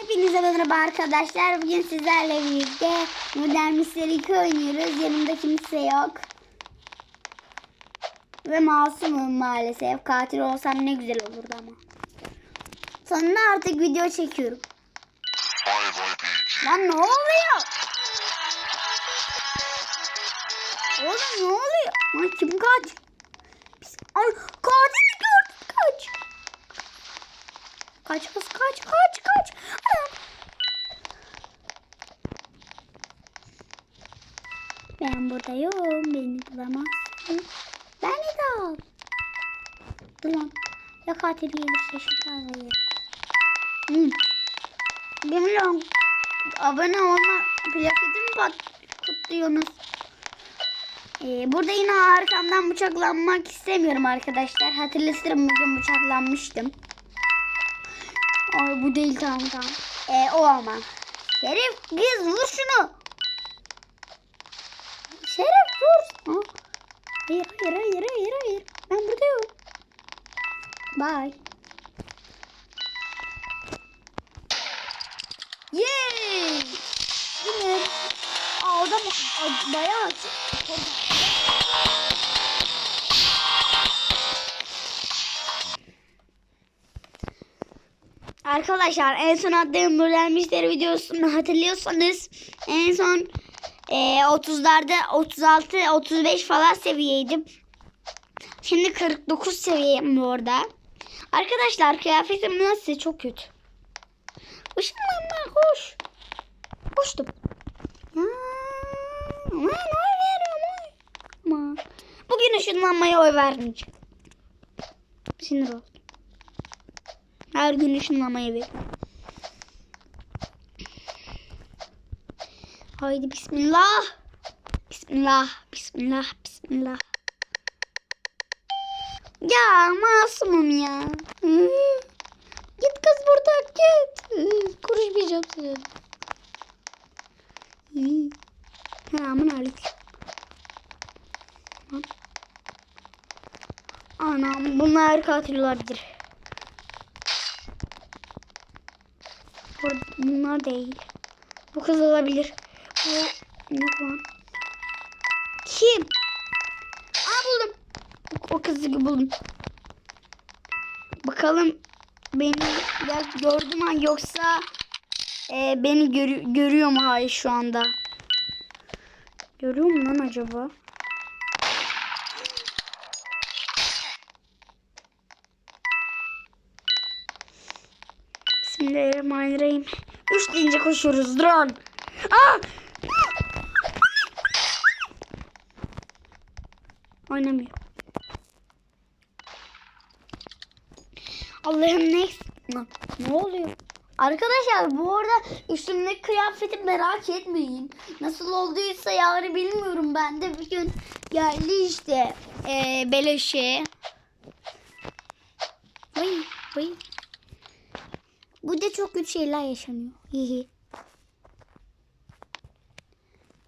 Hepinize merhaba arkadaşlar. Bugün sizlerle birlikte Modern Mystery 2 oynuyoruz. Yanımda kimse yok. Ve masumum maalesef. Katil olsam ne güzel olurdu ama. Sonunda artık video çekiyorum. Lan ne oluyor? Oğlum ne oluyor? Lan kim kaç? Biz... Ay katili gördük kaç. Kaç kız kaç kaç kaç. Anam. Ben buradayım. Beni bulamazsın. Beni de al. Dur lan. Ya katil gelirse şu tavayı. Hmm. Bilmiyorum. Abone olma plaketimi pat kutluyorsunuz. Ee, burada yine arkamdan bıçaklanmak istemiyorum arkadaşlar. Hatırlatırım bugün bıçaklanmıştım. Ay bu değil tamam tamam. Ee, o ama. Şerif kız vur şunu. Şerif vur. Ha? Hayır hayır hayır hayır hayır. Ben buradayım. Bye. Yay! Yine adam bayağı açık. Arkadaşlar en son attığım Modern Mystery videosunu hatırlıyorsanız en son e, 30'larda 36 35 falan seviyeydim. Şimdi 49 seviyeyim bu arada. Arkadaşlar kıyafetim nasıl? Çok kötü. Işınlanma koş. Koştum. Aman oy veriyorum oy. Bugün ışınlanmaya oy vermeyeceğim. Sinir oldum. Her gün ışınlamaya ver. Haydi bismillah. Bismillah, bismillah, bismillah. Ya masumum ya. Git kız buradan git. Hı, Konuşmayacağım. Hı. Selamun aleyküm. Tamam. Anam bunlar katil olabilir. Bu- Bunlar değil. Bu kız olabilir. Kim? Aa buldum. O kızı buldum. Bakalım beni ya gördü mü yoksa e, beni görü- görüyor mu hayır şu anda? Görüyor mu lan acaba? Bismillahirrahmanirrahim. Üç deyince koşuyoruz. Drone. Aa! Oynamıyor. Allah'ım ne ne oluyor? Arkadaşlar bu arada üstümdeki kıyafeti merak etmeyin. Nasıl olduysa yani bilmiyorum ben de bir gün geldi işte ee, beleşe. Vay vay. Burada çok kötü şeyler yaşanıyor. Hihi.